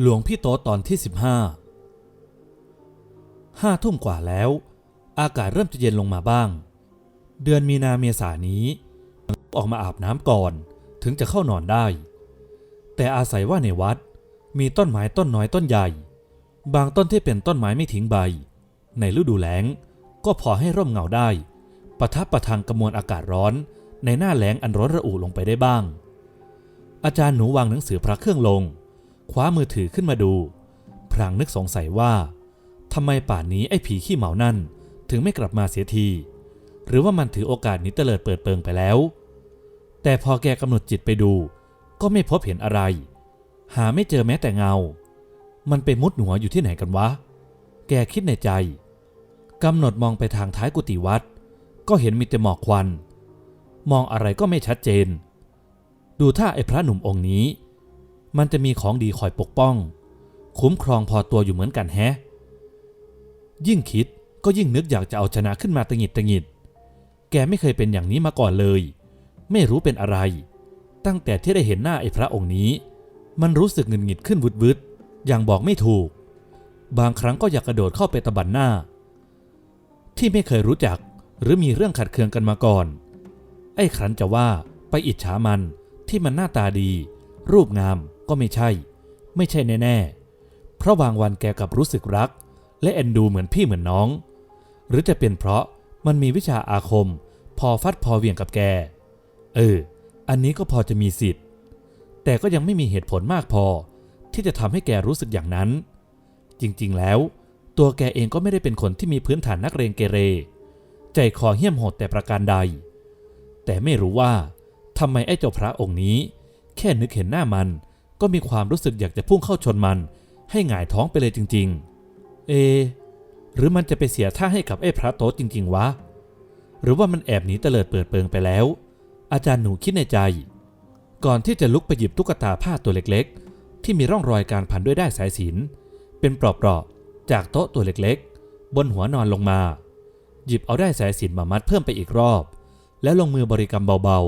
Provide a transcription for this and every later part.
หลวงพี่โตตอนที่ 15ห้าทุ่มกว่าแล้ว อากาศเริ่มจะเย็นลงมาบ้าง เดือนมีนาเมษานี้ ออกมาอาบน้ำก่อนถึงจะเข้านอนได้ แต่อาศัยว่าในวัดมีต้นไม้ต้นน้อยต้นใหญ่ บางต้นที่เป็นต้นไม้ไม่ทิ้งใบ ในฤดูแล้งก็พอให้ร่มเงาได้ ประทับประทังกระมวลอากาศร้อนในหน้าแล้งอันร้อนระอุลงไปได้บ้าง อาจารย์หนูวางหนังสือพระเครื่องลง คว้ามือถือขึ้นมาดู พลางนึกสงสัยว่าทำไมป่านนี้ไอ้ผีขี้เหมานั่น ถึงไม่กลับมาเสียที หรือว่ามันถือโอกาสนี้เตลิดเปิดเปิงไปแล้ว แต่พอแกกำหนดจิตไปดู ก็ไม่พบเห็นอะไร หาไม่เจอแม้แต่เงา มันไปมุดหัวอยู่ที่ไหนกันวะ แกคิดในใจกำหนดมองไปทางท้ายกุฏิวัด ก็เห็นมีแต่หมอกควัน มองอะไรก็ไม่ชัดเจน ดูท่าไอ้พระหนุ่มองค์นี้ มันจะมีของดีคอยปกป้อง คุ้มครองพอตัวอยู่เหมือนกันแฮะ ยิ่งคิดก็ยิ่งนึกอยากจะเอาชนะขึ้นมาตะหงิดตะหงิด แกไม่เคยเป็นอย่างนี้มาก่อนเลย ไม่รู้เป็นอะไร ตั้งแต่ที่ได้เห็นหน้าไอ้พระองค์นี้ มันรู้สึกหงุดหงิดขึ้นวุดวึดอย่างบอกไม่ถูก บางครั้งก็อยากกระโดดเข้าไปตะบันหน้า ที่ไม่เคยรู้จักหรือมีเรื่องขัดเคืองกันมาก่อน ไอ้ครั้นจะว่าไปอิจฉามันที่มันหน้าตาดี รูปงาม ก็ไม่ใช่ ไม่ใช่แน่ๆ เพราะบางวันแกกับรู้สึกรัก และเอ็นดูเหมือนพี่เหมือนน้อง หรือจะเป็นเพราะมันมีวิชาอาคม พอฟัดพอเวียงกับแก เออ อันนี้ก็พอจะมีสิทธิ์ แต่ก็ยังไม่มีเหตุผลมากพอ ที่จะทำให้แกรู้สึกอย่างนั้น จริงๆ แล้ว ตัวแกเองก็ไม่ได้เป็นคนที่มีพื้นฐานนักเรียนเกเร ใจคอเหี้ยมโหดแต่ประการใด แต่ไม่รู้ว่าทำไมไอ้เจ้าพระองค์นี้ แค่นึกเห็นหน้ามัน ก็มีความรู้สึกอยากจะพุ่งเข้าชนมัน ให้หงายท้องไปเลยจริง ๆ เอ หรือมันจะไปเสียท่าให้กับไอ้พระโต๊ดจริง ๆ วะ หรือว่ามันแอบหนีเตลิดเปิดเปิงไปแล้ว อาจารย์หนูคิดในใจ ก่อนที่จะลุกไปหยิบตุ๊กตาผ้าตัวเล็กๆ ที่มีร่องรอยการพันด้วยได้สายสินเป็นปราะๆจากโต๊ะตัวเล็กๆ บนหัวนอนลงมา หยิบเอาได้สายสินมามัดเพิ่มไปอีกรอบ แล้วลงมือบริกรรมเบา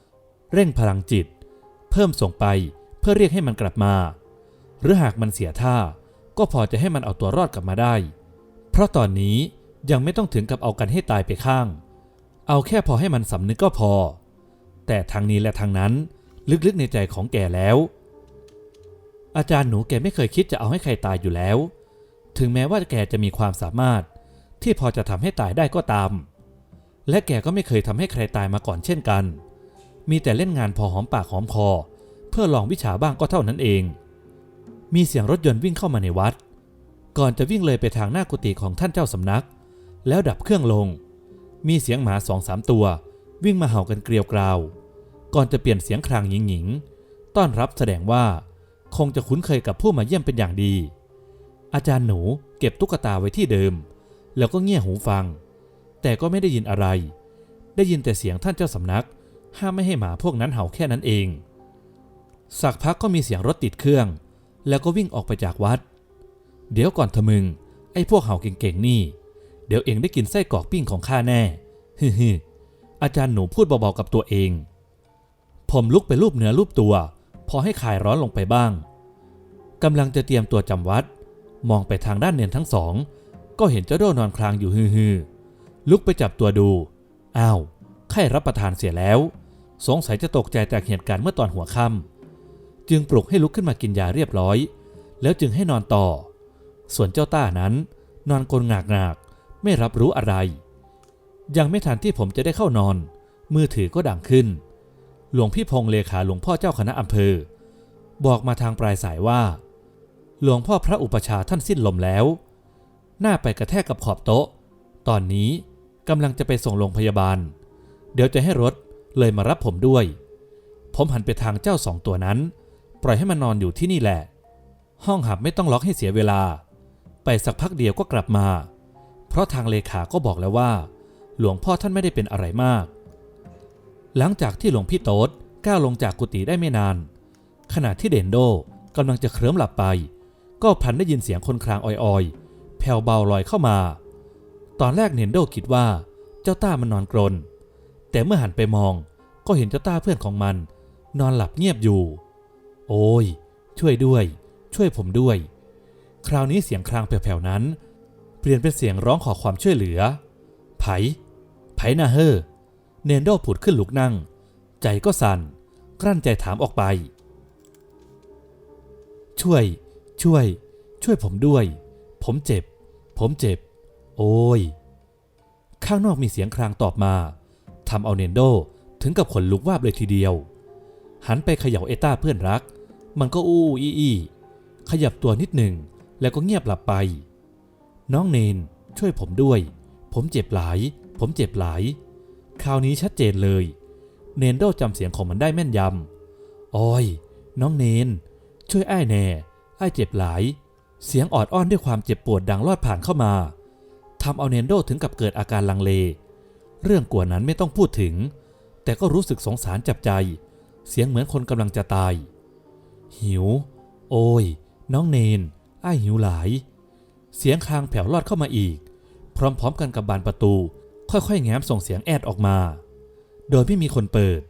ๆ เร่งพลังจิต เพิ่มส่งไป พื่อเรียกให้มันกลับมา หรือหากมันเสียท่า ก็พอจะให้มันเอาตัวรอดกลับมาได้ เพราะตอนนี้ยังไม่ต้องถึงกับเอากันให้ตายไปข้าง เอาแค่พอให้มันสำนึกก็พอ แต่ทางนี้และทางนั้นลึกๆในใจของแกแล้ว อาจารย์หนูแกไม่เคยคิดจะเอาให้ใครตายอยู่แล้ว ถึงแม้ว่าแกจะมีความสามารถที่พอจะทำให้ตายได้ก็ตาม และแกก็ไม่เคยทำให้ใครตายมาก่อนเช่นกัน มีแต่เล่นงานพอหอมปากหอมคอ พื่อลองวิชาบ้างก็เท่านั้นเอง มีเสียงรถยนต์วิ่งเข้ามาในวัด ก่อนจะวิ่งเลยไปทางหน้ากุฏิของท่านเจ้าสำนัก แล้วดับเครื่องลง มีเสียงหมาสองสามตัว วิ่งมาเห่ากันเกลียวกราว ก่อนจะเปลี่ยนเสียงครางหญิงๆต้อนรับแสดงว่าคงจะคุ้นเคยกับผู้มาเยี่ยมเป็นอย่างดี อาจารย์หนูเก็บตุ๊กตาไว้ที่เดิม แล้วก็เงี่ยหูฟัง แต่ก็ไม่ได้ยินอะไร ได้ยินแต่เสียงท่านเจ้าสำนัก ห้ามไม่ให้หมาพวกนั้นเห่าแค่นั้นเอง สักพักก็มีเสียงรถติดเครื่อง แล้วก็วิ่งออกไปจากวัด เดี๋ยวก่อนเถอะมึง ไอ้พวกเห่าเก่งๆนี่ เดี๋ยวเองได้กินไส้กรอกปิ้งของข้าแน่ฮึฮึอาจารย์หนูพูดเบาๆกับตัวเอง ผมลุกไปรูปเนื้อรูปตัว พอให้คลายร้อนลงไปบ้างกำลังจะเตรียมตัวจำวัด มองไปทางด้านเนียนทั้งสอง ก็เห็นเจ้าโดนอนคลางอยู่ฮือๆลุกไปจับตัวดู อ้าวไข้รับประทานเสียแล้ว สงสัยจะตกใจจากเหตุการณ์เมื่อตอนหัวค่ำ จึงปลุกให้ลุกขึ้นมากินยาเรียบร้อย แล้วจึงให้นอนต่อ ส่วนเจ้าต้านั้น นอนกลนงากงากๆไม่รับรู้อะไร ยังไม่ทันที่ผมจะได้เข้านอน มือถือก็ดังขึ้น หลวงพี่พงษ์เลขาหลวงพ่อเจ้าคณะอำเภอ บอกมาทางปลายสายว่า หลวงพ่อพระอุปชาท่านสิ้นลมแล้ว หน้าไปกระแทกกับขอบโต๊ะ ตอนนี้กำลังจะไปส่งโรงพยาบาล เดี๋ยวจะให้รถเลยมารับผมด้วย ผมหันไปทางเจ้าสองตัวนั้น ปล่อยให้มันนอนอยู่ที่นี่แหละ ห้องหับไม่ต้องล็อกให้เสียเวลา ไปสักพักเดียวก็กลับมา เพราะทางเลขาก็บอกแล้วว่า หลวงพ่อท่านไม่ได้เป็นอะไรมาก หลังจากที่หลวงพี่โต๊ดก้าวลงจากกุฏิได้ไม่นาน ขณะที่เดนโดกำลังจะเคลิ้มหลับไป ก็พันได้ยินเสียงคนครางอ่อยๆ แผ่วเบาลอยเข้ามา ตอนแรกเนนโดคิดว่าเจ้าต้ามันนอนกรนแต่เมื่อหันไปมองก็เห็นเจ้าต้าเพื่อนของมัน นอนหลับเงียบอยู่ โอ้ย ช่วยด้วย ช่วยผมด้วย คราวนี้เสียงครางแผ่วๆนั้น เปลี่ยนเป็นเสียงร้องขอความช่วยเหลือ ไผ ไผนาเฮอเนนโดผุดขึ้นลุกนั่ง ใจก็สั่น กลั้นใจถามออกไป ช่วย ช่วย ช่วยผมด้วย ผมเจ็บ ผมเจ็บ โอ้ย ข้างนอกมีเสียงครางตอบมาทำเอาเนนโดถึงกับขนลุกวาบเลยทีเดียว หันไปเขย่าเอต้าเพื่อนรัก มันก็อู้อี้อี้ขยับตัวนิดหนึ่งแล้วก็เงียบหลับไป น้องเนนช่วยผมด้วย ผมเจ็บหลาย ผมเจ็บหลาย คราวนี้ชัดเจนเลย เนนโดจำเสียงของมันได้แม่นยำโอ้ยน้องเนน ช่วยไอ้แน่ไอ้เจ็บหลาย เสียงออดอ้อนด้วยความเจ็บปวดดังลอดผ่านเข้ามาทำเอาเนนโดถึงกับเกิดอาการลังเล เรื่องกลัวนั้นไม่ต้องพูดถึง แต่ก็รู้สึกสงสารจับใจ เสียงเหมือนคนกำลังจะตาย หิว โอ้ย น้องเนนไอ้ายหิวหลาย เสียงคางแผ่วลอดเข้ามาอีก พร้อมๆกันกับบานประตู ค่อยๆ แง้มส่งเสียงแอดออกมา โดยไม่มีคนเปิด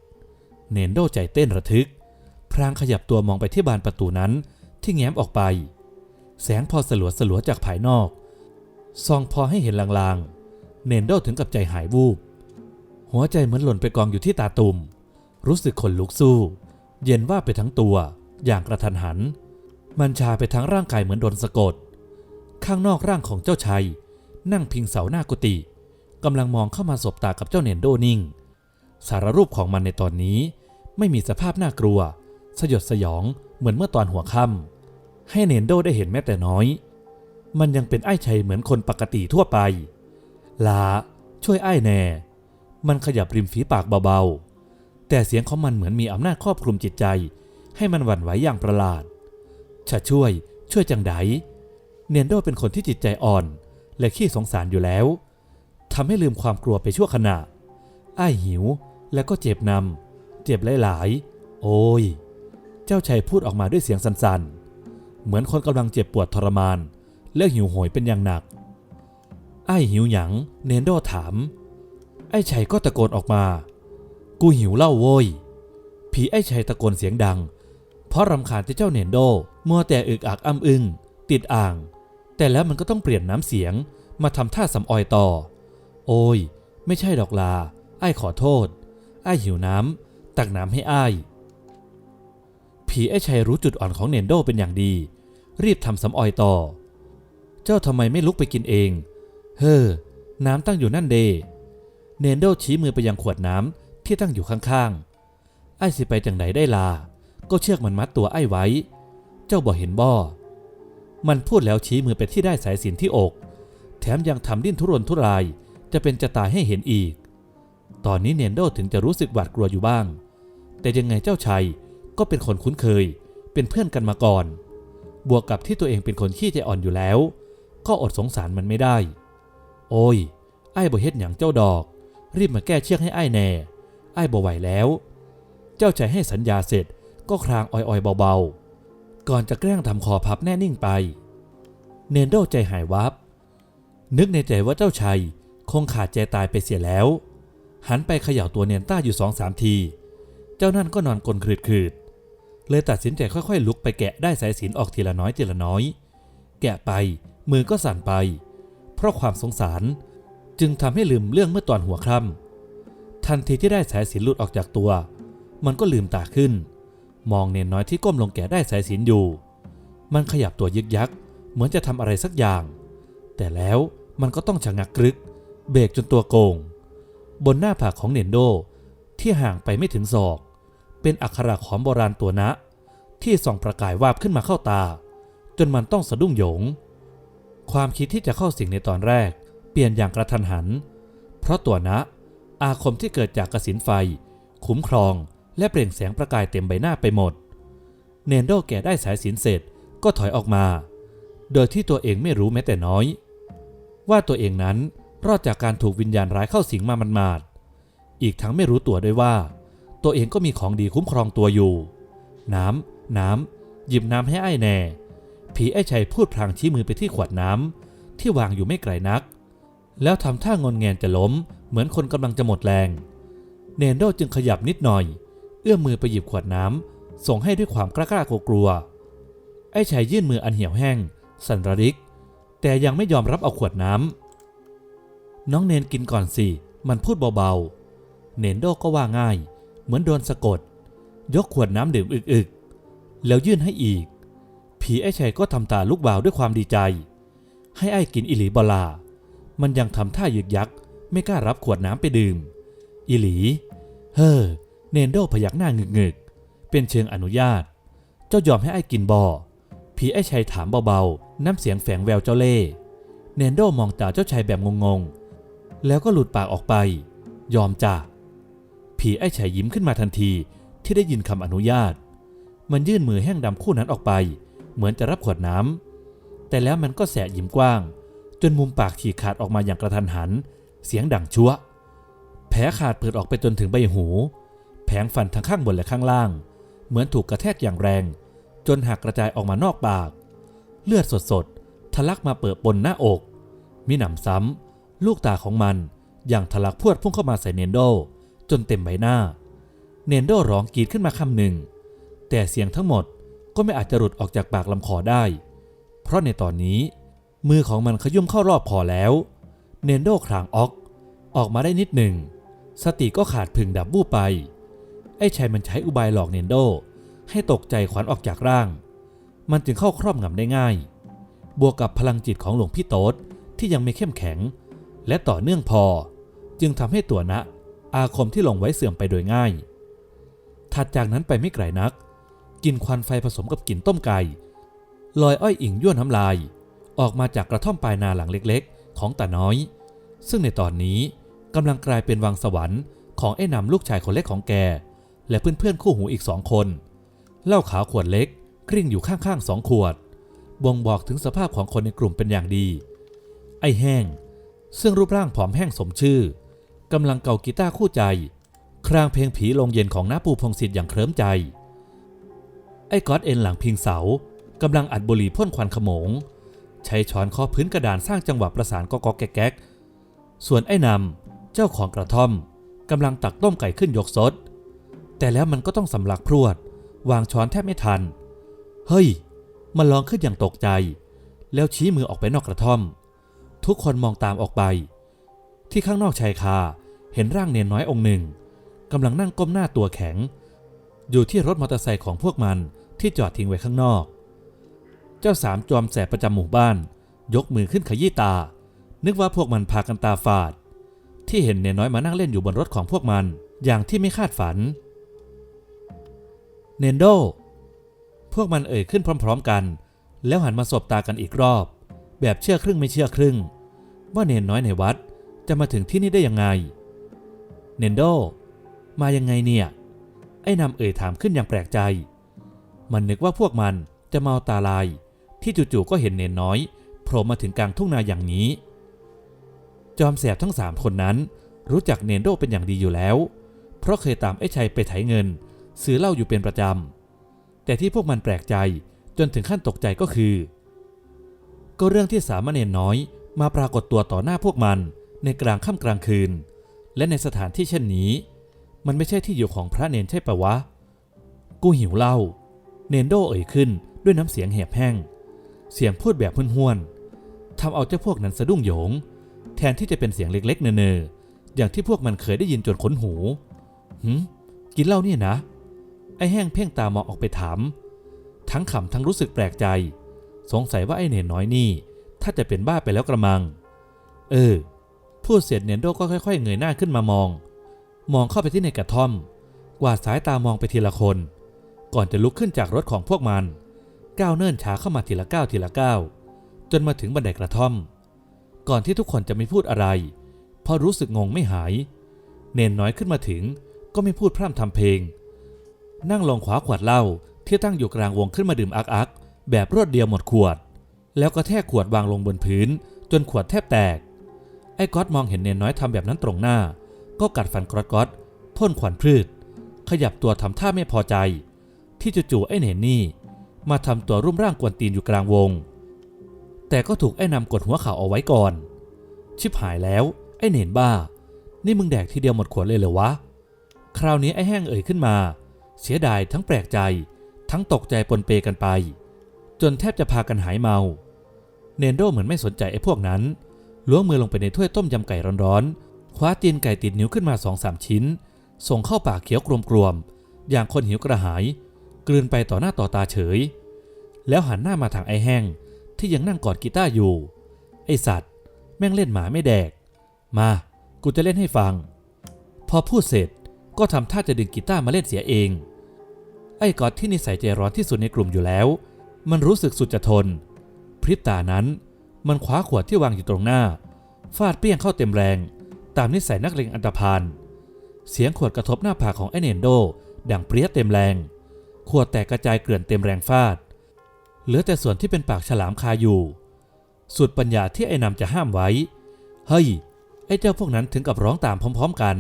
เนนโดใจเต้นระทึก พรางขยับตัวมองไปที่บานประตูนั้นที่แง้มออกไป แสงพอสลัวสลัวๆจากภายนอกส่องพอให้เห็นลางๆ เนนโดถึงกับใจหายวูบ หัวใจเหมือนหล่นไปกองอยู่ที่ตาตุ่มรู้สึกขนลุกสู้ เย็นว่าไปทั้งตัว อย่างกระทันหัน มันชาไปทั้งร่างกายเหมือนโดนสะกด ข้างนอกร่างของเจ้าชายนั่งพิงเสาหน้ากุฏิกำลังมองเข้ามาสบตากับเจ้าเนนโดนิ่ง สารรูปของมันในตอนนี้ไม่มีสภาพน่ากลัว สยดสยองเหมือนเมื่อตอนหัวค่ำให้เนนโดได้เห็นแม้แต่น้อย มันยังเป็นไอ้ชัยเหมือนคนปกติทั่วไป ลาช่วยไอ้แน่ มันขยับริมฝีปากเบาๆ แต่เสียงของมันเหมือนมีอำนาจครอบคลุมจิตใจ ให้มันหวั่นไหวอย่างประหลาดจะช่วย ช่วยจังไดเนนโดเป็นคนที่จิตใจอ่อน และขี้สงสารอยู่แล้วทำให้ลืมความกลัวไปชั่วขณะไอ้ายหิวแล้วก็เจ็บนำเจ็บหลายๆ โอ้ย เจ้าชายพูดออกมาด้วยเสียงสั่นๆ เหมือนคนกำลังเจ็บปวดทรมาน และหิวโหยเป็นอย่างหนักไอ้หิวหยัง เนนโดถาม ไอ้ชัยก็ตะโกนออกมา กูหิวเล้าโว้ย ผีไอ้ชัยตะโกนเสียงดัง เพราะรำคาญที่เจ้าเนนโดมัวแต่อึกอักอ้ำอึงติดอ่าง แต่แล้วมันก็ต้องเปลี่ยนน้ำเสียง มาทำท่าสำออยต่อ โอ้ย ไม่ใช่ดอกลาไอ้ขอโทษ ไอ้หิวน้ำตักน้ำให้ไอ้ายผีไอ้ชัยรู้จุดอ่อนของเนนโดเป็นอย่างดี รีบทำสำออยต่อ เจ้าทำไมไม่ลุกไปกินเอง เฮ้อน้ำตั้งอยู่นั่นเดเนนโดชี้มือไปยังขวดน้ำที่ตั้งอยู่ข้างๆ ไอ้สิไปจังไหนได้ลา ก็เชือกมันมัดตัวไอ้ไว้ เจ้าบ่เห็นบ่มันพูดแล้วชี้มือไปที่ได้สายสินที่อก แถมยังทำดิ้นทุรนทุราย จะเป็นจะตายให้เห็นอีก ตอนนี้เนนโดถึงจะรู้สึกหวาดกลัวอยู่บ้าง แต่ยังไงเจ้าชัยก็เป็นคนคุ้นเคย เป็นเพื่อนกันมาก่อน บวกกับที่ตัวเองเป็นคนขี้ใจอ่อนอยู่แล้ว ก็อดสงสารมันไม่ได้ โอ้ย ไอ้บ่เฮ็ดหยังเจ้าดอก รีบมาแก้เชือกให้ไอ้แน่ ไอ้บ่ไหวแล้ว เจ้าชายให้สัญญาเสร็จ ก็ครางอ่อยๆเบาๆ ก่อนจะแกล้งทำคอพับแน่นิ่งไป เนนโดใจหายวับ นึกในใจว่าเจ้าชายคงขาดใจตายไปเสียแล้ว หันไปเขย่าตัวเนนต้าอยู่สองสามที เจ้านั่นก็นอนกลนคืดๆ เลยตัดสินใจค่อยๆ ลุกไปแกะได้สายสินออกทีละน้อยทีละน้อย แกะไปมือก็สั่นไป เพราะความสงสารจึงทำให้ลืมเรื่องเมื่อตอนหัวค่ำทันทีที่ได้สายสินหลุดออกจากตัว มันก็ลืมตาขึ้น มองเนนน้อยที่ก้มลงแกะได้สายสินอยู่ มันขยับตัวยึกยัก เหมือนจะทำอะไรสักอย่าง แต่แล้วมันก็ต้องชะงักกรึก เบรกจนตัวโกง บนหน้าผากของเนนโด ที่ห่างไปไม่ถึงศอก เป็นอักขระขอมโบราณตัวนะ ที่ส่องประกายวาบขึ้นมาเข้าตา จนมันต้องสะดุ้งโหยง ความคิดที่จะเข้าสิงในตอนแรก เปลี่ยนอย่างกระทันหัน เพราะตัวนะ อาคมที่เกิดจากกระสินไฟ คุ้มครอง และเปล่งแสงประกายเต็มใบหน้าไปหมด เนนโดแก่ได้สายสินเสร็จก็ถอยออกมา โดยที่ตัวเองไม่รู้แม้แต่น้อย ว่าตัวเองนั้นรอดจากการถูกวิญญาณร้ายเข้าสิงมามันมาดอีกทั้งไม่รู้ตัวด้วยว่า ตัวเองก็มีของดีคุ้มครองตัวอยู่ น้ำ น้ำ หยิบน้ำให้ไอ้แน่ ผีไอ้ชัยพูดพลางชี้มือไปที่ขวดน้ำที่วางอยู่ไม่ไกลนัก แล้วทำท่างอนแงนจะล้ม เหมือนคนกำลังจะหมดแรง เนนโดจึงขยับนิดหน่อย เอื้อมมือไปหยิบขวดน้ำส่งให้ด้วยความกล้ากล้ากลัวไอ้ชายยื่นมืออันเหี่ยวแห้ง สันระริก แต่ยังไม่ยอมรับเอาขวดน้ำน้องเนนกินก่อนสิ มันพูดเบาๆ เนนโดก็ว่าง่าย เหมือนโดนสะกด ยกขวดน้ำดื่มอึกๆ แล้วยื่นให้อีก ผีไอ้ชัยก็ทำตาลูกบ่าวด้วยความดีใจ ให้ไอ้กินอิหลีบลา มันยังทำท่ายึกยักไม่กล้ารับขวดน้ำไปดื่ม อิหลี เฮ้อ เนนโดพยักหน้างึกๆเป็นเชิงอนุญาต เจ้ายอมให้ไอ้กินบอผีไอ้ชัยถามเบาๆ น้ำเสียงแฝงแววเจ้าเล่เนนโดมองตาเจ้าชายแบบงงๆ แล้วก็หลุดปากออกไป ยอมจ้ะผีไอ้ชัยยิ้มขึ้นมาทันทีที่ได้ยินคำอนุญาต มันยื่นมือแห้งดำคู่นั้นออกไป เหมือนจะรับขวดน้ำแต่แล้วมันก็แสะยิ้มกว้าง จนมุมปากฉีกขาดออกมาอย่างกระทันหัน เสียงดังชั่ว แผลขาดเปิดออกไปจนถึงใบหู แผงฟันทั้งข้างบนและข้างล่าง เหมือนถูกกระแทกอย่างแรง จนหักกระจายออกมานอกปาก เลือดสดๆทะลักมาเปิดปนหน้าอก มีหนำซ้ำ ลูกตาของมันอย่างทะลักพวดพุ่งเข้ามาใส่เนนโด จนเต็มใบหน้า เนนโดร้องกรีดขึ้นมาคำหนึ่ง แต่เสียงทั้งหมดก็ไม่อาจจะหลุดออกจากปากลำคอได้ เพราะในตอนนี้ มือของมันขยุ่มเข้ารอบคอแล้ว เนนโดคลางออก ออกมาได้นิดหนึ่ง สติก็ขาดพึงดับบูบไป ไอ้ชายมันใช้อุบายหลอกเนนโด ให้ตกใจขวัญออกจากร่าง มันจึงเข้าครอบงำได้ง่าย บวกกับพลังจิตของหลวงพี่โต๊ดที่ยังไม่เข้มแข็ง และต่อเนื่องพอ จึงทำให้ตัวนะ อาคมที่ลงไว้เสื่อมไปโดยง่าย ถัดจากนั้นไปไม่ไกลนักกลินควันไฟผสมกับกลิ่นต้มไก่ลอยอ้อยอิงยั่วน้ำลาย ออกมาจากกระท่อมปลายนาหลังเล็กๆ ของตาน้อย ซึ่งในตอนนี้กำลังกลายเป็นวังสวรรค์ของไอ้นำลูกชายคนเล็กของแก และเพื่อนๆคู่หูอีกสองคน เหล้าขาวขวดเล็กกริ่งอยู่ข้างๆสองขวด บ่งบอกถึงสภาพของคนในกลุ่มเป็นอย่างดี ไอ้แห้ง ซึ่งรูปร่างผอมแห้งสมชื่อกำลังเกากีตาร์คู่ใจ ครางเพลงผีลงเย็นของน้าปูพงศิษฐ์อย่างเคลิ้มใจ ไอ้ก๊อตเอ็นหลังพิงเสากำลังอัดบุหรี่พ่นควันขโมง ใช้ช้อนเคอพื้นกระดานสร้างจังหวะประสานก็กอกแก๊กส่วนไอ้นำเจ้าของกระท่อมกำลังตักต้มไก่ขึ้นยกซด แต่แล้วมันก็ต้องสำลักพรวด วางช้อนแทบไม่ทัน เฮ้ย มันร้องขึ้นอย่างตกใจ แล้วชี้มือออกไปนอกกระท่อม ทุกคนมองตามออกไป ที่ข้างนอกชายคาเห็นร่างเนนน้อยองค์หนึ่งกำลังนั่งก้มหน้าตัวแข็ง อยู่ที่รถมอเตอร์ไซค์ของพวกมันที่จอดทิ้งไว้ข้างนอก เจ้าสามจอมแสบประจำหมู่บ้าน ยกมือขึ้นขยี้ตา นึกว่าพวกมันพากันตาฝาด ที่เห็นเนนน้อยมานั่งเล่นอยู่บนรถของพวกมันอย่างที่ไม่คาดฝัน เนนโด พวกมันเอ่ยขึ้นพร้อม ๆกัน แล้วหันมาสบตากันอีกรอบ แบบเชื่อครึ่งไม่เชื่อครึ่ง ว่าเนนน้อยในวัดจะมาถึงที่นี่ได้ยังไง เนนโด มายังไงเนี่ย ไอ้นำเอ่ยถามขึ้นอย่างแปลกใจ มันนึกว่าพวกมันจะเมาตาลาย ที่จู่ๆก็เห็นเนนน้อยโผล่มาถึงกลางทุ่งนาอย่างนี้ จอมแสบทั้งสามคนนั้นรู้จักเนนโดเป็นอย่างดีอยู่แล้ว เพราะเคยตามไอ้ชัยไปไถเงิน ซื้อเหล้าอยู่เป็นประจำ แต่ที่พวกมันแปลกใจจนถึงขั้นตกใจก็คือ ก็เรื่องที่สามเณรน้อยมาปรากฏตัวต่อหน้าพวกมันในกลางค่ำกลางคืน และในสถานที่เช่นนี้ มันไม่ใช่ที่อยู่ของพระเนนใช่ปะวะ กูหิวเหล้าเนนโดเอ่ยขึ้นด้วยน้ำเสียงแหบแห้ง เสียงพูดแบบห้วนๆทำเอาเจ้าพวกนั้นสะดุ้งโยง แทนที่จะเป็นเสียงเล็ก ๆ เนอๆอย่างที่พวกมันเคยได้ยินจนขนหูหืมกินเหล้าเนี่ยนะ ไอ้แห้งเพ่งตามองออกไปถาม ทั้งขำทั้งรู้สึกแปลกใจ สงสัยว่าไอ้เนนน้อยนี่ ถ้าจะเป็นบ้าไปแล้วกระมัง เออ พูดเสร็จเนนโดก็ค่อย ๆ เงยหน้าขึ้นมามอง มองเข้าไปที่ในกระท่อม กวาดสายตามองไปทีละคน ก่อนจะลุกขึ้นจากรถของพวกมัน ก้าวเนิ่นช้าเข้ามาทีละก้าวทีละก้าวจนมาถึงบันไดกระท่อม ก่อนที่ทุกคนจะไม่พูดอะไร เพราะรู้สึกงงไม่หาย เนนน้อยขึ้นมาถึงก็ไม่พูดพร่ำทำเพลง นั่งลงขวาขวดเหล้าที่ตั้งอยู่กลางวงขึ้นมาดื่มอักอักๆแบบรวดเดียวหมดขวด แล้วก็แทกขวดวางลงบนพื้น จนขวดแทบแตก ไอ้ก๊อตมองเห็นเนนน้อยทำแบบนั้นตรงหน้า ก็กัดฟันกรอดก๊อตพ่นขวัญพืช ขยับตัวทำท่าไม่พอใจ ที่จู่ๆไอ้เนนนี่ มาทำตัวรุ่มร่างกวนตีนอยู่กลางวง แต่ก็ถูกไอ้นำกดหัวเข่าเอาไว้ก่อน ชิบหายแล้ว ไอ้เนนบ้า นี่มึงแดกทีเดียวหมดขวดเลยเหรอวะ คราวนี้ไอ้แห้งเอ่ยขึ้นมา เสียดายทั้งแปลกใจ ทั้งตกใจปนเปกันไป จนแทบจะพากันหายเมา เนนโดเหมือนไม่สนใจไอ้พวกนั้น ล้วงมือลงไปในถ้วยต้มยำไก่ร้อนๆ คว้าตีนไก่ติดนิ้วขึ้นมาสองสามชิ้น ส่งเข้าปากเคี้ยวกลวมๆ อย่างคนหิวกระหาย กลืนไปต่อหน้าต่อตาเฉย แล้วหันหน้ามาทางไอ้แห้ง ที่ยังนั่งกอดกีตาร์อยู่ ไอสัตว์ แม่งเล่นหมาไม่แดก มา กูจะเล่นให้ฟัง พอพูดเสร็จก็ทำท่าจะดึงกีตาร์มาเล่นเสียเอง ไอ้กอดที่นิสัยใจร้อนที่สุดในกลุ่มอยู่แล้ว มันรู้สึกสุดจะทน พริบตานั้น มันคว้าขวดที่วางอยู่ตรงหน้า ฟาดเปี้ยงเข้าเต็มแรง ตามนิสัยนักเลงอันตรพาน เสียงขวดกระทบหน้าผากของไอเนนโด ดังเปรี้ยเต็มแรง ขวดแตกกระจายเกลื่อนเต็มแรงฟาด เหลือแต่ส่วนที่เป็นปากฉลามคาอยู่ สุดปัญญาที่ไอ้นำจะห้ามไว้ เฮ้ย ไอ้เจ้าพวกนั้นถึงกับร้องตามพร้อม ๆ กัน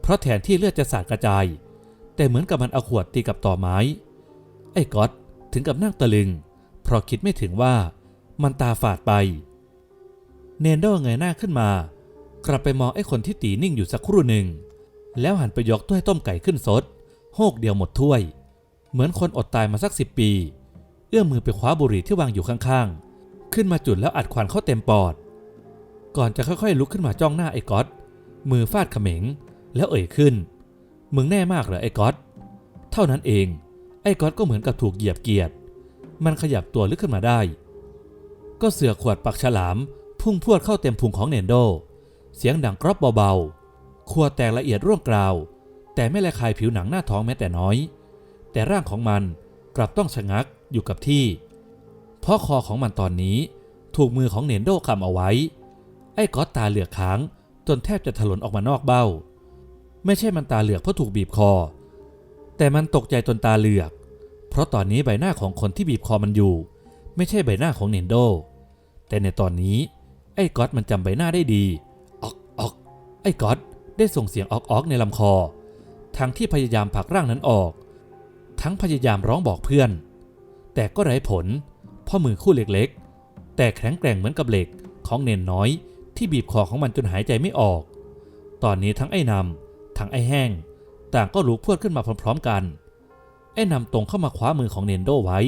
เพราะแทนที่เลือดจะสาดกระจาย แต่เหมือนกับมันเอาขวดตีกับต่อไม้ ไอ้ก๊อตถึงกับนั่งตะลึง เพราะคิดไม่ถึงว่ามันตาฝาดไป เนนโดเงยหน้าขึ้นมา กลับไปมองไอ้คนที่ตีนิ่งอยู่สักครู่หนึ่ง แล้วหันไปยกถ้วยต้มไก่ขึ้นซดโฮกเดียวหมดถ้วย เหมือนคนอดตายมาสักสิบปี เอื้อมมือไปคว้าบุหรี่ที่วางอยู่ข้างๆ ขึ้นมาจุดแล้วอัดควันเข้าเต็มปอด ก่อนจะค่อยๆ ลุกขึ้นมาจ้องหน้าไอ้ก๊อตมือฟาดเขม็ง แล้วเอ่ยขึ้น มึงแน่มากเหรอไอ้ก๊อตเท่านั้นเอง ไอ้ก๊อตก็เหมือนกับถูกเหยียบเกียดมันขยับตัวลึกขึ้นมาได้ ก็เสือขวดปักฉลาม พุ่งพรวดเข้าเต็มพุงของเนนโด เสียงดังกรอบเบาๆ ขวดแตกละเอียดร่วงกราว แต่ไม่ละคายผิวหนังหน้าท้องแม้แต่น้อย แต่ร่างของมันกลับต้องชะงักอยู่กับที่ เพราะคอของมันตอนนี้ถูกมือของเนนโดคำเอาไว้ ไอ้ก๊อตตาเหลือกค้างจนแทบจะถลนออกมานอกเบ้า ไม่ใช่มันตาเหลือกเพราะถูกบีบคอ แต่มันตกใจจนตาเหลือก เพราะตอนนี้ใบหน้าของคนที่บีบคอมันอยู่ ไม่ใช่ใบหน้าของเนนโด แต่ในตอนนี้ ไอ้ก๊อตมันจำใบหน้าได้ดีออกออกไอ้ก๊อตได้ส่งเสียงออกออกในลำคอ ทั้งที่พยายามผลักร่างนั้นออก ทั้งพยายามร้องบอกเพื่อน แต่ก็ไร้ผลเพราะมือคู่เล็กๆ แต่แข็งแกร่งเหมือนกับเหล็กของเนนน้อยที่บีบคอของมันจนหายใจไม่ออก ตอนนี้ทั้งไอ้นำ ทั้งไอ้แห้ง ต่างก็ลุกพวดขึ้นมาพร้อมๆกัน ไอ้นำตรงเข้ามาคว้ามือของเนนโดไว้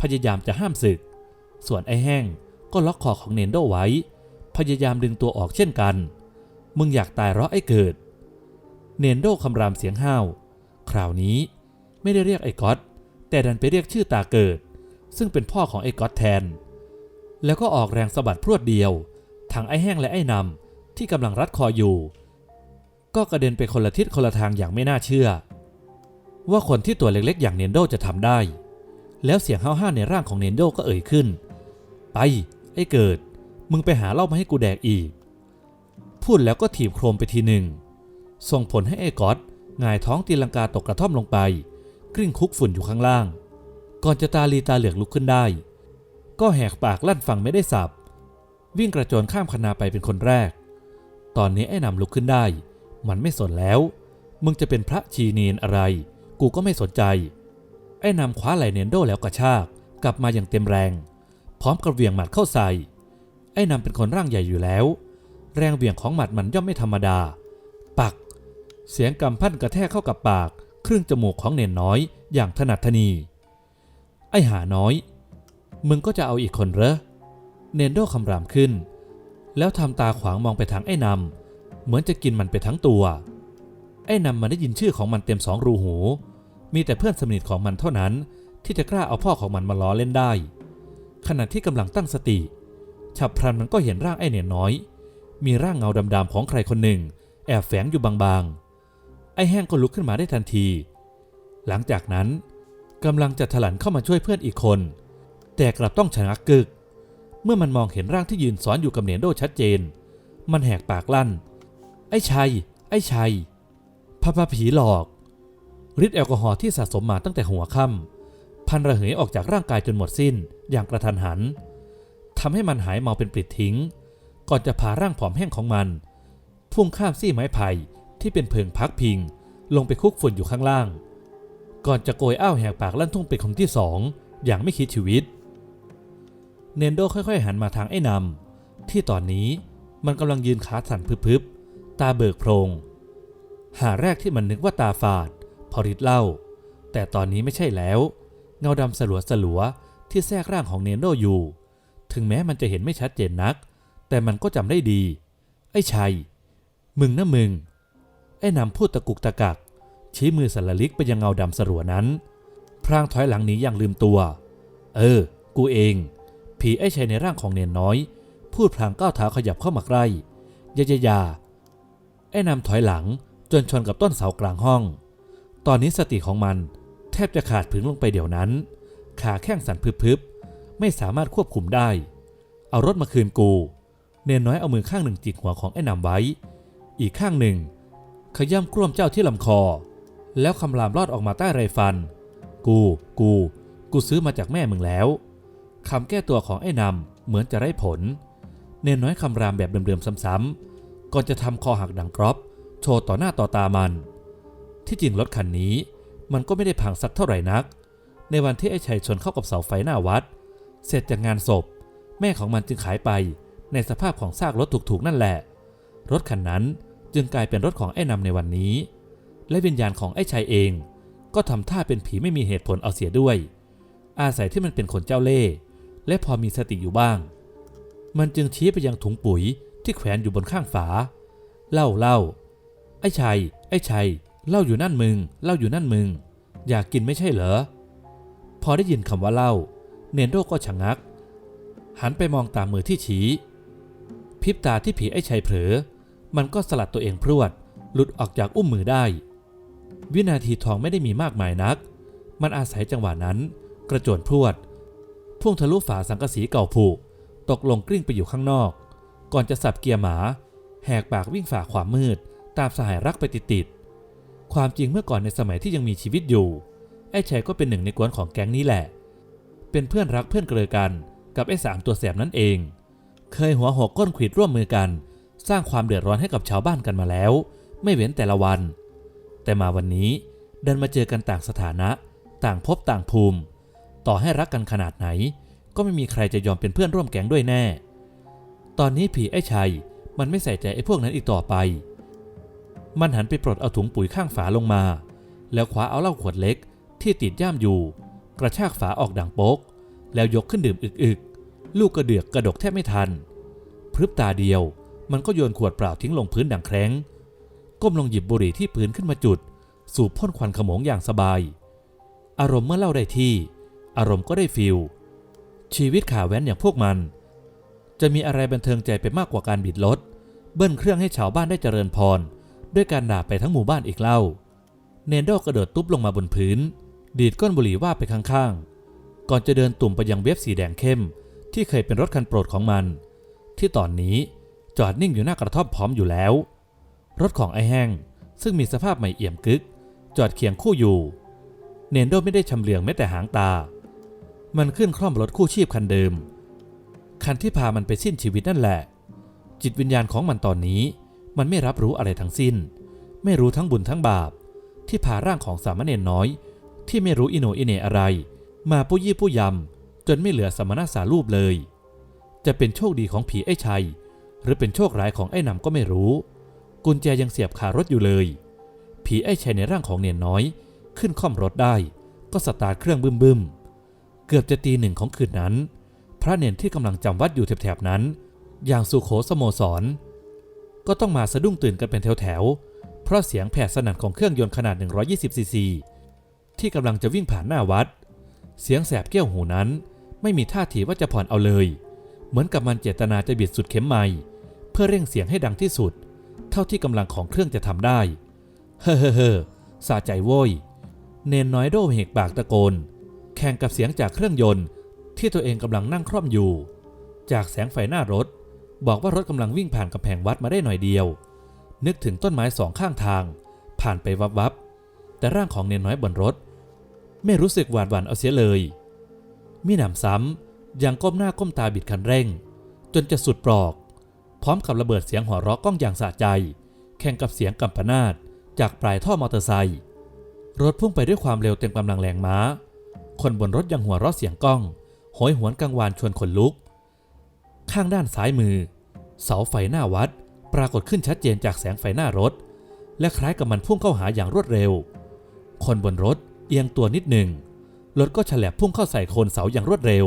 พยายามจะห้ามศึก ส่วนไอ้แห้งก็ล็อกคอของเนนโดไว้ พยายามดึงตัวออกเช่นกัน มึงอยากตายเพราะไอ้เกิด เนนโดคำรามเสียงห้าว คราวนี้ไม่ได้เรียกไอ้ก๊อตแต่ดันไปเรียกชื่อตาเกิด ซึ่งเป็นพ่อของไอ้ก๊อตแทน แล้วก็ออกแรงสะบัดพรวดเดียว ทั้งไอ้แห้งและไอ้นำที่กำลังรัดคออยู่ ก็กระเด็นไปคนละทิศคนละทางอย่างไม่น่าเชื่อ ว่าคนที่ตัวเล็กๆ อย่างเนนโดจะทำได้ แล้วเสียงห้าวๆในร่างของเนนโดก็เอ่ยขึ้น ไป ไอ้เกิด มึงไปหาเหล้ามาให้กูแดกอีก พูดแล้วก็ถีบโครมไปทีหนึ่ง ส่งผลให้ไอ้ก๊อตงายท้องตีลังกาตกกระท่อมลงไป กลิ้งคุกฝุ่นอยู่ข้างล่าง ก่อนจะตาลีตาเหลือกลุกขึ้นได้ ก็แหกปากลั่นฟังไม่ได้สับวิ่งกระโจนข้ามคนาไปเป็นคนแรก ตอนนี้ไอ้นำลุกขึ้นได้ มันไม่สนแล้ว มึงจะเป็นพระชีเนนอะไร กูก็ไม่สนใจ ไอ้นำคว้าไหล่เนนโดแล้วกระชาก กลับมาอย่างเต็มแรง พร้อมกับเวียงหมัดเข้าใส่ ไอ้นำเป็นคนร่างใหญ่อยู่แล้ว แรงเวียงของหมัดมันย่อมไม่ธรรมดา ปัก เสียงกำพันกระแทกเข้ากับปาก ครึ่งจมูกของเนนน้อยอย่างถนัดทนี ไอ้หาน้อย มึงก็จะเอาอีกคนเหรอ เนนโดคำรามขึ้น แล้วทำตาขวางมองไปทางไอ้นำ เหมือนจะกินมันไปทั้งตัว ไอ้นำมันได้ยินชื่อของมันเต็มสองรูหู มีแต่เพื่อนสนิทของมันเท่านั้น ที่จะกล้าเอาพ่อของมันมาล้อเล่นได้ ขณะที่กำลังตั้งสติ ฉับพลันมันก็เห็นร่างไอ้เนนน้อย มีร่างเงาดำๆของใครคนหนึ่ง แอบแฝงอยู่บางๆ ไอ้แห้งก็ลุกขึ้นมาได้ทันที หลังจากนั้นกำลังจะถลันเข้ามาช่วยเพื่อนอีกคน แต่กลับต้องชะงักกึก เมื่อมันมองเห็นร่างที่ยืนซ้อนอยู่กับเนนโดชัดเจน มันแหกปากลั่น ไอ้ชัย ไอ้ชัยพระพผีหลอกฤทธิ์แอลกอฮอล์ที่สะสมมาตั้งแต่หัวค่ำพันระเหยออกจากร่างกายจนหมดสิ้นอย่างกระทันหันทำให้มันหายเมาเป็นปลิดทิ้ง ก่อนจะพาร่างผอมแห้งของมัน พุ่งข้ามซี่ไม้ไผ่ที่เป็นเพิงพักพิง ลงไปคุกฝุ่นอยู่ข้างล่าง ก่อนจะโกยอ้าวแหกปากลั่นทุ่งเป็นคนที่สองอย่างไม่คิดชีวิต เนนโดค่อยๆ หันมาทางไอ้นำที่ตอนนี้มันกำลังยืนขาสั่นพึบ ตาเบิกโพรง หาแรกที่มันนึกว่าตาฝาด พอริดเล่า แต่ตอนนี้ไม่ใช่แล้ว เงาดำสลัวสลัวที่แทรกร่างของเนโดอยู่ ถึงแม้มันจะเห็นไม่ชัดเจนนัก แต่มันก็จำได้ดี ไอ้ชัย มึงนะมึง ไอ้นำพูดตะกุกตะกัก ชี้มือสันละลิกไปยังเงาดำสรัวนั้น พรางถอยหลังหนีอย่างลืมตัว เออ กูเอง ผีไอ้ชัยในร่างของเนนน้อย พูดพลางก้าวเท้าขยับเข้ามาใกล้ยายายา ไอ้นำถอยหลังจนชนกับต้นเสากลางห้อง ตอนนี้สติของมันแทบจะขาดผึงลงไปเดี๋ยวนั้น ขาแข้งสั่นพึบๆ ไม่สามารถควบคุมได้ เอารถมาคืนกู เนนน้อยเอามือข้างหนึ่งจิกหัวของไอ้นำไว้ อีกข้างหนึ่ง ขย้ำกล้วมเจ้าที่ลำคอ แล้วคำรามรอดออกมาใต้ไรฟัน กู กู กูซื้อมาจากแม่มึงแล้วคำแก้ตัวของไอ้นำเหมือนจะไร้ผล เนนน้อยคำรามแบบเดิมๆซ้ำๆ ก่อนจะทำคอหักดังกรอบ โชว์ต่อหน้าต่อตามัน ที่จริงรถคันนี้ มันก็ไม่ได้พังสักเท่าไหร่นัก ในวันที่ไอ้ชัยชนเข้ากับเสาไฟหน้าวัด เสร็จจากงานศพ แม่ของมันจึงขายไปในสภาพของซากรถถูกๆนั่นแหละ รถคันนั้นจึงกลายเป็นรถของไอ้นำในวันนี้ และวิญญาณของไอ้ชัยเอง ก็ทำท่าเป็นผีไม่มีเหตุผลเอาเสียด้วย อาศัยที่มันเป็นคนเจ้าเล่ห์และพอมีสติอยู่บ้าง มันจึงชี้ไปยังถุงปุ๋ย ที่แขวนอยู่บนข้างฝา เล่าเล่าไอ้ชัย ไอ้ชัย เล่าอยู่นั่นมึง เล่าอยู่นั่นมึง อยากกินไม่ใช่เหรอ พอได้ยินคำว่าเล่า เนนโดก็ชะงัก หันไปมองตามมือที่ชี้ พิบตาที่ผีไอ้ชัยเผลอ มันก็สลัดตัวเองพรวด หลุดออกจากอุ้มมือได้ วินาทีทองไม่ได้มีมากมายนัก มันอาศัยจังหวะนั้น กระโจนพรวด พุ่งทะลุฝาสังกะสีเก่าผุตกลงกลิ้งไปอยู่ข้างนอก ก่อนจะสับเกียร์หมา แหกปากวิ่งฝ่าความมืด ตามสหายรักไปติดๆความจริงเมื่อก่อนในสมัยที่ยังมีชีวิตอยู่ ไอ้ชัยก็เป็นหนึ่งในกวนของแก๊งนี้แหละ เป็นเพื่อนรักเพื่อนเกลือกันกับไอ้สามตัวแสบนั่นเอง เคยหัวหอกก้นขวิดร่วมมือกัน สร้างความเดือดร้อนให้กับชาวบ้านกันมาแล้ว ไม่เว้นแต่ละวัน แต่มาวันนี้เดินมาเจอกันต่างสถานะ ต่างภพต่างภูมิ ต่อให้รักกันขนาดไหน ก็ไม่มีใครจะยอมเป็นเพื่อนร่วมแก๊งด้วยแน่ ตอนนี้ผีไอ้ชัย มันไม่ใส่ใจไอ้พวกนั้นอีกต่อไป มันหันไปปลดเอาถุงปุ๋ยข้างฝาลงมา แล้วคว้าเอาเหล้าขวดเล็กที่ติดย่ามอยู่ กระชากฝาออกดังโป๊ก แล้วยกขึ้นดื่มอึกๆ ลูกกระเดือกกระดกแทบไม่ทัน พรึบตาเดียวมันก็โยนขวดเปล่าทิ้งลงพื้นดังแคร้ง ก้มลงหยิบบุหรี่ที่พื้นขึ้นมาจุด สูบพ่นควันขโมงอย่างสบาย อารมณ์เมื่อเล่าได้ที่ อารมณ์ก็ได้ฟิลชีวิตขาแว้นอย่างพวกมัน จะมีอะไรบันเทิงใจไปมากกว่าการบิดรถ เบิ้ลเครื่องให้ชาวบ้านได้เจริญพร ด้วยการด่าไปทั้งหมู่บ้านอีกเล่า เนนโดกระโดดตุ๊บลงมาบนพื้น ดีดก้นบุหรี่ว่าไปข้างๆ ก่อนจะเดินตุ่มไปยังเว็บสีแดงเข้ม ที่เคยเป็นรถคันโปรดของมัน ที่ตอนนี้จอดนิ่งอยู่หน้ากระท่อมพร้อมอยู่แล้ว รถของไอ้แห้งซึ่งมีสภาพใหม่เอี่ยมกึก จอดเคียงคู่อยู่ เนนโดไม่ได้ชำเลืองแม้แต่หางตา มันขึ้นคล่อมรถคู่ชีพคันเดิม คันที่พามันไปสิ้นชีวิตนั่นแหละ จิตวิญญาณของมันตอนนี้ มันไม่รับรู้อะไรทั้งสิ้น ไม่รู้ทั้งบุญทั้งบาป ที่พาร่างของสามเณรน้อย ที่ไม่รู้อิโนอิเนอะไร มาปุยี่ปุยำจนไม่เหลือสมณสารูปเลย จะเป็นโชคดีของผีไอ้ชัย หรือเป็นโชคร้ายของไอ้นำก็ไม่รู้ กุญแจยังเสียบคารถอยู่เลย ผีไอ้ชัยในร่างของเนียนน้อย ขึ้นค่อมรถได้ ก็สตาร์ทเครื่องบึมบึมๆเกือบจะตีหนึ่งของคืนนั้น พระเนนที่กำลังจำวัดอยู่แถบๆนั้น อย่างสุโขสโมสร ก็ต้องมาสะดุ้งตื่นกันเป็นแถวๆเพราะเสียงแผดสนั่นของเครื่องยนต์ขนาด 120ซีซีที่กำลังจะวิ่งผ่านหน้าวัด เสียงแสบแก้วหูนั้น ไม่มีท่าทีว่าจะผ่อนเอาเลย เหมือนกับมันเจตนาจะบิดสุดเข็มไม้เพื่อเร่งเสียงให้ดังที่สุด เท่าที่กำลังของเครื่องจะทำได้ เฮ้อเฮ้อเฮ้อสาใจโว้ย เนนน้อยโดเหกปากตะโกน แข่งกับเสียงจากเครื่องยนต์ ที่ตัวเองกำลังนั่งคร่อมอยู่ จากแสงไฟหน้ารถ บอกว่ารถกำลังวิ่งผ่านกำแพงวัดมาได้หน่อยเดียว นึกถึงต้นไม้สองข้างทาง ผ่านไปวับวับแต่ร่างของเนนน้อยบนรถ ไม่รู้สึกหวาดหวั่นเอาเสียเลยมิหนำซ้ำยังก้มหน้าก้มตาบิดคันเร่ง จนจะสุดปลอก พร้อมกับระเบิดเสียงหัวเราะก้องอย่างสะใจ แข่งกับเสียงกัมปนาตจากปลายท่อมอเตอร์ไซค์รถพุ่งไปด้วยความเร็วเต็มกำลังแรงม้า คนบนรถยังหัวเราะเสียงก้อง ยหวนกังวานชวนขนลุก ข้างด้านซ้ายมือ เสาไฟหน้าวัด ปรากฏขึ้นชัดเจนจากแสงไฟหน้ารถ และคล้ายกับมันพุ่งเข้าหาอย่างรวดเร็ว คนบนรถเอียงตัวนิดหนึ่งรถก็ฉลับพุ่งเข้าใส่โคนเสาอย่างรวดเร็ว